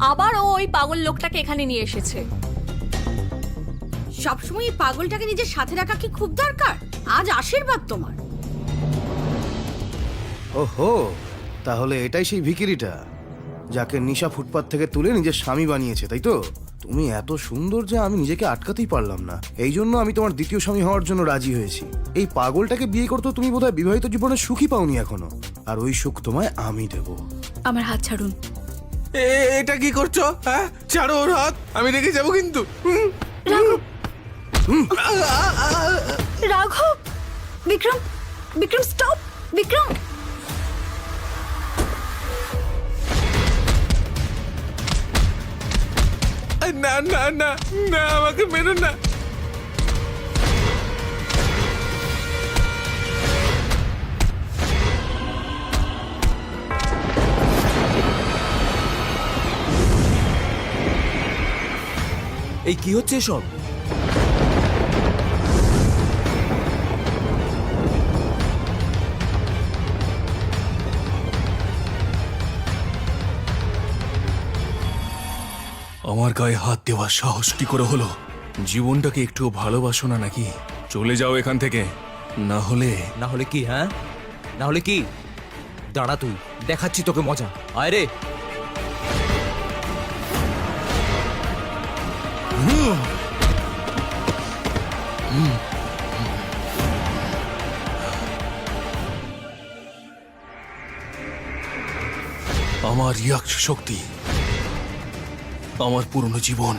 আবার ও ওই পাগল লোকটাকে এখানে নিয়ে এসেছে। সবসময় এই পাগলটাকে নিজের সাথে রাখা কি খুব দরকার? আজ আশীর্বাদ তোমার। ওহো তাহলে এটাই সেই ভিকিরিটা যাকে নিশা ফুটপাত থেকে তুলে নিজের স্বামী বানিয়েছে তাই তো? তুমি এত সুন্দর যে আমি নিজেকে আটকাতেই পারলাম না। এই জন্য আমি তোমার দ্বিতীয় স্বামী হওয়ার জন্য রাজি হয়েছি। এই পাগলটাকে বিয়ে করতে তুমি বোধহয় বিবাহিত জীবনে সুখী পাওনি এখনও। আর ওই সুখ তোমায় আমি দেব। আমার হাত ছাড়ুন। এটা কি করছ? হ্যাঁ? ছাড়ো ওর হাত আমি রেখে যাব কিন্তু। রাঘব। বিক্রম বিক্রম স্টপ বিক্রম। না না না না আমাকে মেরো না। এই কি হচ্ছে এসব? আমার গায়ে হাত দেওয়ার সাহস কি করে হলো? জীবনটাকে একটু ভালোবাসো না নাকি? চলে যাও এখান থেকে। না হলে না হলে কি হ্যাঁ? না হলে কি? দাঁড়া তুই দেখাচ্ছি তোকে মজা। আয় রে। আমার ইয়াক্ষ শক্তি, আমার পুরনো জীবন,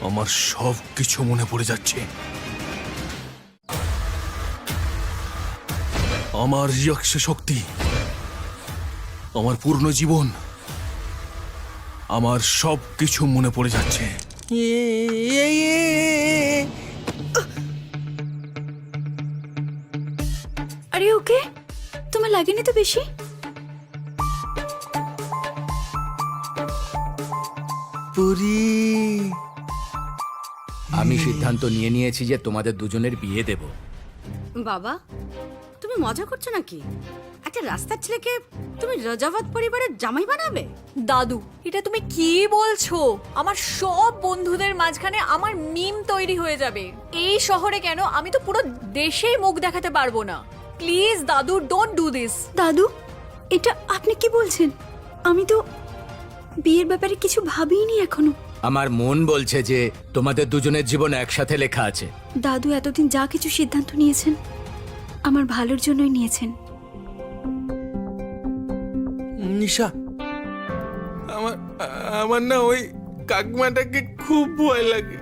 আমার সব কিছু মনে পড়ে যাচ্ছে। আমার ইয়াক্ষ শক্তি, আমার পূর্ণ জীবন, আমার সব কিছু মনে পড়ে যাচ্ছে। আরে ওকে? তোমার লাগেনি তো বেশি? আমি সিদ্ধান্ত নিয়ে নিয়েছি যে তোমাদের দুজনের বিয়ে দেব। বাবা তুমি মজা করছ নাকি? একটা রাস্তার ছেলেকে তুমি রাজাবাদ পরিবারের জামাই বানাবে? দাদু এটা তুমি কি বলছো? আমার সব বন্ধুদের মাঝখানে আমার মিম তৈরি হয়ে যাবে। এই শহরে কেন? আমি তো পুরো দেশেই মুখ দেখাতে পারব না। প্লিজ দাদু ডোন্ট ডু দিস দাদু এটা আপনি কি বলছেন? আমি তো বিয়ের ব্যাপারে কিছু ভাবিনি এখনও। আমার মন বলছে যে তোমাদের দুজনের জীবন একসাথে লেখা আছে। দাদু এতদিন যা কিছু সিদ্ধান্ত নিয়েছেন আমার ভালোর জন্যই নিয়েছেন। নিশা? আমার আমার না ওই কাকমাটাকে খুব ভয় লাগে।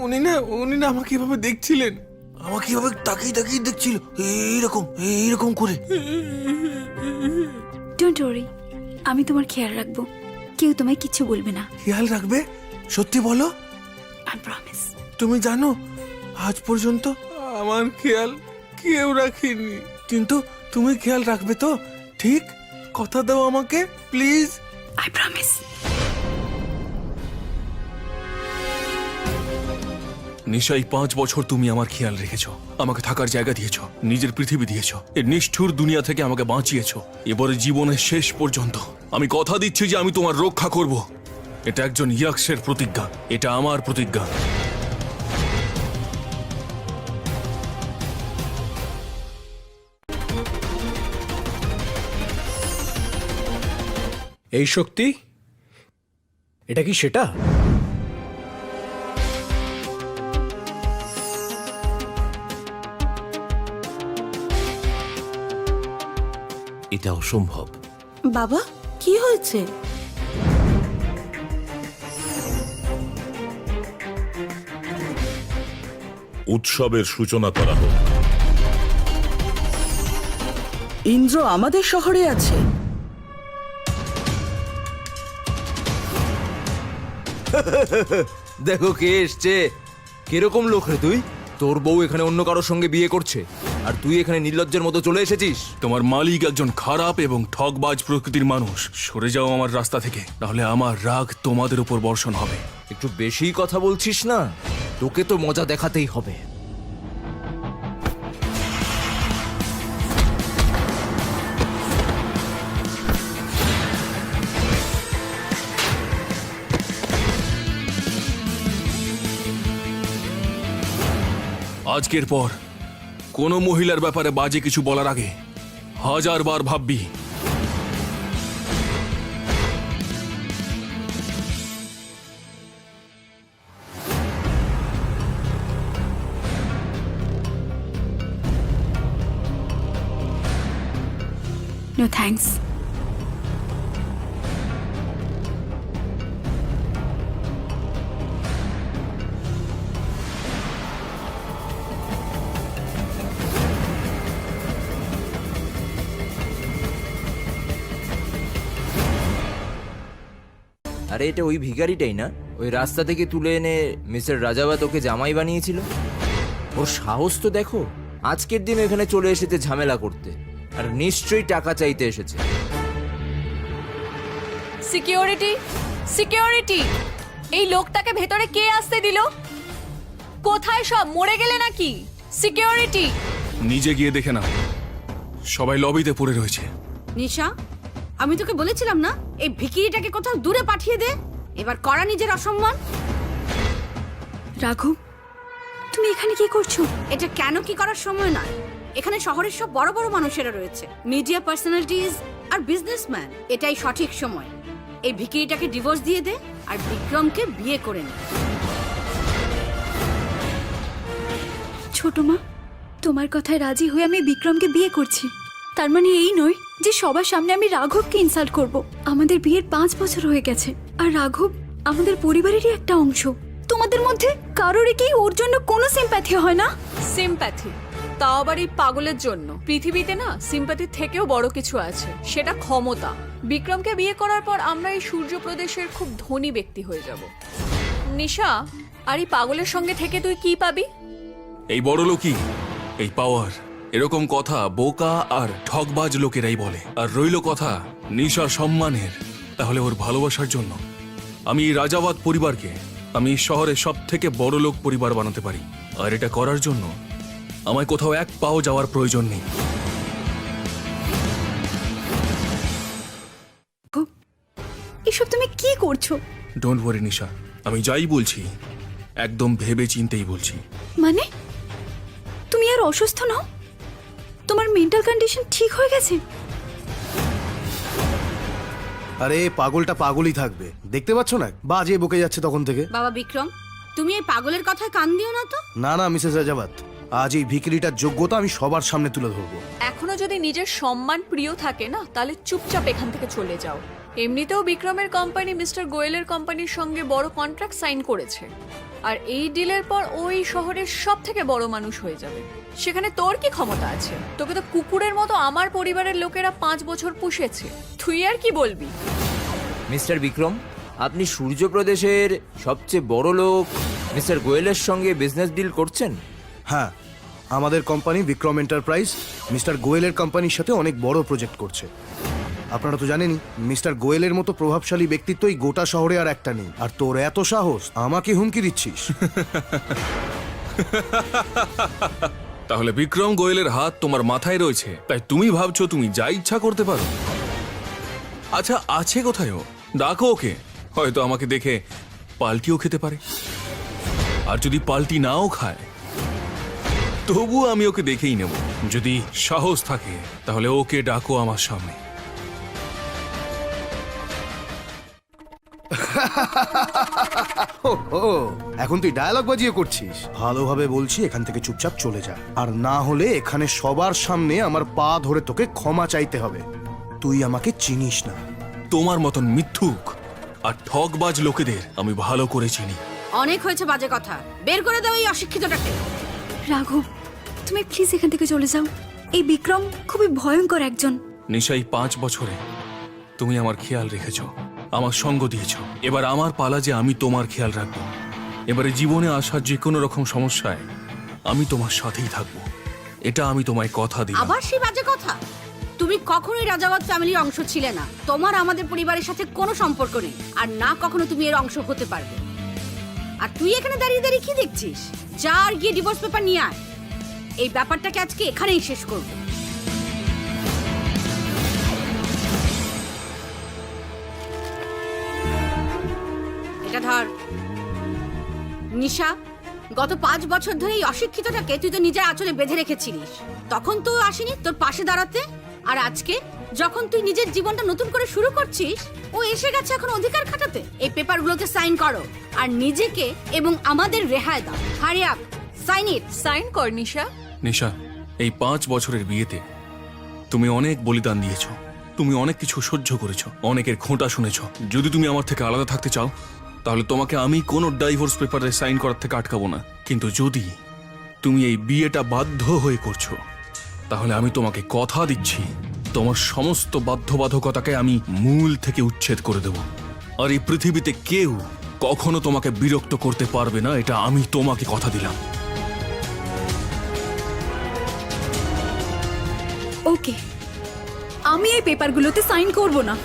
উনি না উনি না আমাকে এভাবে দেখছিলেন। আমাকে এভাবে তাকিয়ে তাকিয়ে দেখছিল। এইরকম এইরকম করে। ডোন্ট ওরি আমি তোমার খেয়াল রাখব। কেউ তোমায় কিছু বলবে না। খেয়াল রাখবে? সত্যি বলো? আই প্রমিস তুমি জানো আজ পর্যন্ত আমার খেয়াল কেউ রাখেনি। কিন্তু তুমি খেয়াল রাখবে তো ঠিক? কথা দাও আমাকে প্লিজ আই প্রমিস নিশাই পাঁচ বছর তুমি আমার খেয়াল রেখেছ। আমাকে থাকার জায়গা দিয়েছ নিজের পৃথিবী দিয়েছ। এই নিষ্ঠুর দুনিয়া থেকে আমাকে বাঁচিয়েছ। এবারে জীবনের শেষ পর্যন্ত। আমি কথা দিচ্ছি যে আমি তোমার রক্ষা করব। এটা একজন ইয়াক্সের প্রতিজ্ঞা। এটা আমার প্রতিজ্ঞা। এই শক্তি? এটা কি সেটা? এটা অসম্ভব। বাবা কি হয়েছে? উৎসবের সূচনা করা হোক। ইন্দ্র আমাদের শহরে আছে। দেখো কে এসছে। কীরকম লোক রে তুই? তোর বউ এখানে অন্য কারোর সঙ্গে বিয়ে করছে আর তুই এখানে নির্লজ্জের মতো চলে এসেছিস? তোমার মালিক একজন খারাপ এবং ঠকবাজ প্রকৃতির মানুষ। সরে যাও আমার রাস্তা থেকে তাহলে আমার রাগ তোমাদের উপর বর্ষণ হবে। একটু বেশি কথা বলছিস না? তোকে তো মজা দেখাতেই হবে। আজকের পর কোনো মহিলার ব্যাপারে বাজে কিছু বলার আগে হাজার বার ভাববি। নো থ্যাঙ্কস আরে এটা ওই ভিখারিটাই না? ওই রাস্তা থেকে তুলে এনে মিস্টার রাজাবাত ওকে জামাই বানিয়েছিল? ওর সাহস তো দেখো আজকের দিন এখানে চলে এসেছে ঝামেলা করতে আর নিশ্চয়ই টাকা চাইতে এসেছে। Security security! এই লোকটাকে ভেতরে কে আসতে দিল? কোথায় সব মরে গেলে নাকি? সিকিউরিটি! নিজে গিয়ে দেখে না সবাই লবিতে পড়ে রয়েছে। নিশা আমি তোকে বলেছিলাম না? এই ভিকিরিটাকে কোথাও দূরে পাঠিয়ে দে। এবার করা নিজের অসম্মান। রাঘব তুমি এখানে কি করছ? এটা কেন কি করার সময় নয়। এখানে শহরের সব বড় বড় মানুষেরা রয়েছে। মিডিয়া পার্সোনালিটিজ আর বিজনেসম্যান এটাই সঠিক সময়। এই ভিকিরিটাকে ডিভোর্স দিয়ে দে আর বিক্রমকে বিয়ে করে নে। ছোট মা তোমার কথায় রাজি হয়ে আমি বিক্রমকে বিয়ে করছি। তার মানে এই নয় যে সবার সামনে আমি রাঘবকে ইনসাল্ট করব। আমাদের বিয়ের পাঁচ বছর হয়ে গেছে। আর রাঘব আমাদের পরিবারেরই একটা অংশ। তোমাদের মধ্যে কারোরই কি ওর জন্য কোনো সিম্প্যাথি হয় না? সিম্প্যাথি তাও আবার এই পাগলের জন্য। পৃথিবীতে না সিম্প্যাথির থেকেও বড় কিছু আছে। সেটা ক্ষমতা। বিক্রমকে বিয়ে করার পর আমরা এই সূর্য প্রদেশের খুব ধনী ব্যক্তি হয়ে যাব। নিশা আর এই পাগলের সঙ্গে থেকে তুই কি পাবি? এই বড় লোকই এই পাওয়ার। এরকম কথা বোকা আর ঠকবাজ লোকেরাই বলে। আর রইল কথা নিশা সম্মানের। তাহলে ওর ভালোবাসার জন্য আমি রাজাবাদ পরিবারকে আমি শহরে সব থেকে বড় লোক পরিবার বানাতে পারি। আর এটা করার জন্য আমায় কোথাও এক পাও যাওয়ার প্রয়োজন নেই। এসব তুমি কি করছ? Don't worry Nisha. আমি যাই বলছি একদম ভেবে চিন্তেই বলছি। মানে? তুমি আর অসুস্থ নও? তোমার মেন্টাল কন্ডিশন ঠিক হয়ে গেছে? আরে পাগলটা পাগলই থাকবে। দেখতে পাচ্ছ না? বাজে বকে যাচ্ছে তখন থেকে। বাবা বিক্রম তুমি এই পাগলের কথায় কান দিও না তো? না না মিসেস রাজাবাত আজ এই ভিকিরিটার যোগ্যতা আমি সবার সামনে তুলে ধরবো। এখনও যদি নিজের সম্মান প্রিয় থাকে না তাহলে চুপচাপ এখান থেকে চলে যাও। এমনিতেও বিক্রমের কোম্পানি মিস্টার গোয়েলের কোম্পানির সঙ্গে বড় কন্ট্রাক্ট সাইন করেছে। আর এই ডিলের পর ওই শহরের সব থেকে বড় মানুষ হয়ে যাবে। সেখানে তোর কি ক্ষমতা আছে? তোকে তো কুকুরের মতো আমার পরিবারের লোকেরা পাঁচ বছর পুষেছে। তুই আর কি বলবি? মিস্টার বিক্রম আপনি সূর্যপ্রদেশের সবচেয়ে বড় লোক মিস্টার গোয়েলের সঙ্গে বিজনেস ডিল করছেন? হ্যাঁ আমাদের কোম্পানি বিক্রম এন্টারপ্রাইজ মিস্টার গোয়েলের কোম্পানির সাথে অনেক বড় প্রজেক্ট করছে। আপনারা তো জানেনই মিস্টার গোয়েলের মতো প্রভাবশালী ব্যক্তিত্ব এই গোটা শহরে আর একটা নেই। আর তোর এত সাহস আমাকে হুমকি দিচ্ছিস। তাহলে বিক্রম গোয়েলের হাত তোমার মাথায় রয়েছে। তাই তুমি ভাবছ তুমি যা ইচ্ছা করতে পারো। আচ্ছা আছে কোথায় ও? ডাকো ওকে। হয়তো আমাকে দেখে পাল্টিও খেতে পারে। আর যদি পাল্টি নাও খায় তবু আমি ওকে দেখেই নেব। যদি সাহস থাকে, তাহলে ওকে ডাকো আমার সামনে। ও এখন তুই ডায়লগ বাজিয়ে করছিস। ভালোভাবে বলছি এখান থেকে চুপচাপ চলে যা। আর না হলে এখানে সবার সামনে আমার পা ধরে তোকে ক্ষমা চাইতে হবে। তুই আমাকে চিনিস না। তোমার মতন মিথ্যুক আর ঠকবাজ লোকেদের আমি ভালো করে চিনি। অনেক হয়েছে বাজে কথা। বের করে দাও এই অশিক্ষিতটাকে। রাঘব তুমি প্লিজ এখান থেকে চলে যাও। এই বিক্রম খুবই ভয়ঙ্কর একজন। নিশাই পাঁচ বছরে তুমি আমার খেয়াল রেখেছ। আমার সঙ্গ দিয়েছ। এবার আমার পালা যে আমি তোমার খেয়াল রাখব। এবারে জীবনে আসা যে কোনো রকম সমস্যায় আমি তোমার সাথেই থাকব। এটা আমি তোমায় কথা দিই আবার সেই বাজে কথা? তুমি কখনোই রাজাবাদ ফ্যামিলির অংশ ছিলে না। তোমার আমাদের পরিবারের সাথে কোনো সম্পর্ক নেই। আর না কখনো তুমি এর অংশ হতে পারবে। আর তুই এখানে দাঁড়িয়ে দাঁড়িয়ে কি দেখছিস? যা আর গিয়ে ডিভোর্স পেপার নিয়ে আয়। এই ব্যাপারটাকে আজকে এখানেই শেষ করব। এটা ধর। নিশা গত পাঁচ বছর ধরে এই অশিক্ষিতটাকে তুই তো নিজের আঁচলে বেঁধে রেখেছিলিস। তখন তো আসেনি তোর পাশে দাঁড়াতে। আর আজকে যখন তুই নিজের জীবনটা নতুন করে শুরু করছিস ও এসে গেছে এখন অধিকার খাটাতে। এই পেপারগুলোতে সাইন করো। আর নিজেকে এবং আমাদের রেহাই দাও। Hurry up sign it. Sign কর নিশা। নিশা এই পাঁচ বছরের বিয়েতে তুমি অনেক বলিদান দিয়েছ। তুমি অনেক কিছু সহ্য করেছ। অনেকের খোঁটা শুনেছো। যদি তুমি আমার থেকে আলাদা থাকতে চাও তাহলে তোমাকে আমি কোনো ডাইভোর্স পেপারে সাইন করার থেকে আটকাবো না। কিন্তু যদি তুমি এই বিয়েটা বাধ্য হয়ে করছ, তাহলে আমি তোমাকে কথা দিচ্ছি। তোমার সমস্ত বাধ্যবাধকতাকে আমি মূল থেকে উচ্ছেদ করে দেব। আর এই পৃথিবীতে কেউ কখনো তোমাকে বিরক্ত করতে পারবে না, এটা আমি তোমাকে কথা দিলাম। ওকে। আমি এই পেপারগুলোতে সাইন করব না।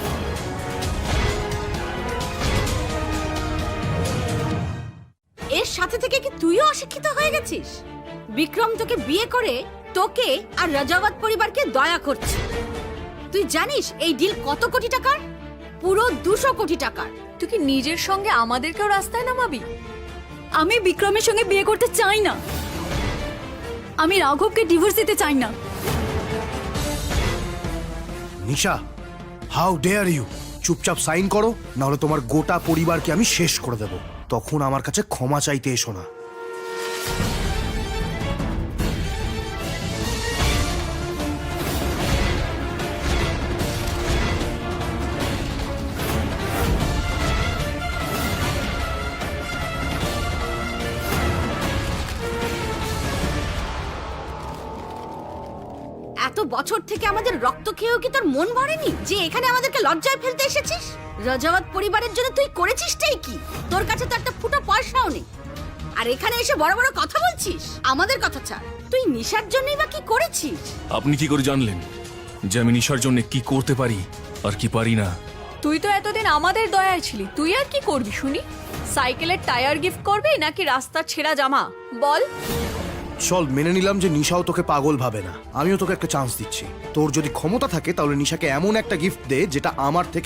এর সাথে থেকে কি তুইও অশিক্ষিত হয়ে গেছিস? বিক্রম তোকে বিয়ে করে তোকে আর রাজাবাদ পরিবারকে দয়া করছে। তুই জানিস এই ডিল কত কোটি টাকার? পুরো দুশো কোটি টাকার। তুই কি নিজের সঙ্গে আমাদেরকেও রাস্তায় নামাবি? আমি বিক্রমের সঙ্গে বিয়ে করতে চাই না। আমি রাঘবকে ডিভোর্স দিতে চাই না। নিশা হাউ ডেয়ার ইউ চুপচাপ সাইন করো নাহলে তোমার গোটা পরিবারকে আমি শেষ করে দেব। তখন আমার কাছে ক্ষমা চাইতে এসো না। এত বছর থেকে আমাদের রক্ত খেয়েও কি তোর মন ভরেনি? যে এখানে আমাদেরকে লজ্জায় ফেলতে এসেছিস? রাজাবাদ পরিবারের জন্য তুই করেছিসটাই কি? তোর কাছে তো একটা ফুটো পয়সাও নেই। আর এখানে এসে বড় বড় কথা বলছিস? আমাদের কথা ছাড়। তুই নিশার জন্যই বা কি করেছিস? আপনি কি করে জানলেন যে আমি নিশার জন্য কি করতে পারি আর কি পারি না? তুই তো এতদিন আমাদের দয়ায় ছিলি। তুই আর কি করবি শুনি? সাইকেলের টায়ার গিফট করবি নাকি রাস্তার ছেঁড়া জামা? বল। চল মেনে নিলাম যে নিশাও তোকে পাগল ভাবে না। আমিও তোকে একটা চান্স দিচ্ছি। তোর যদি ক্ষমতা থাকে তাহলে নিশাকে এমন একটা গিফট দে যেটা আমার থেকে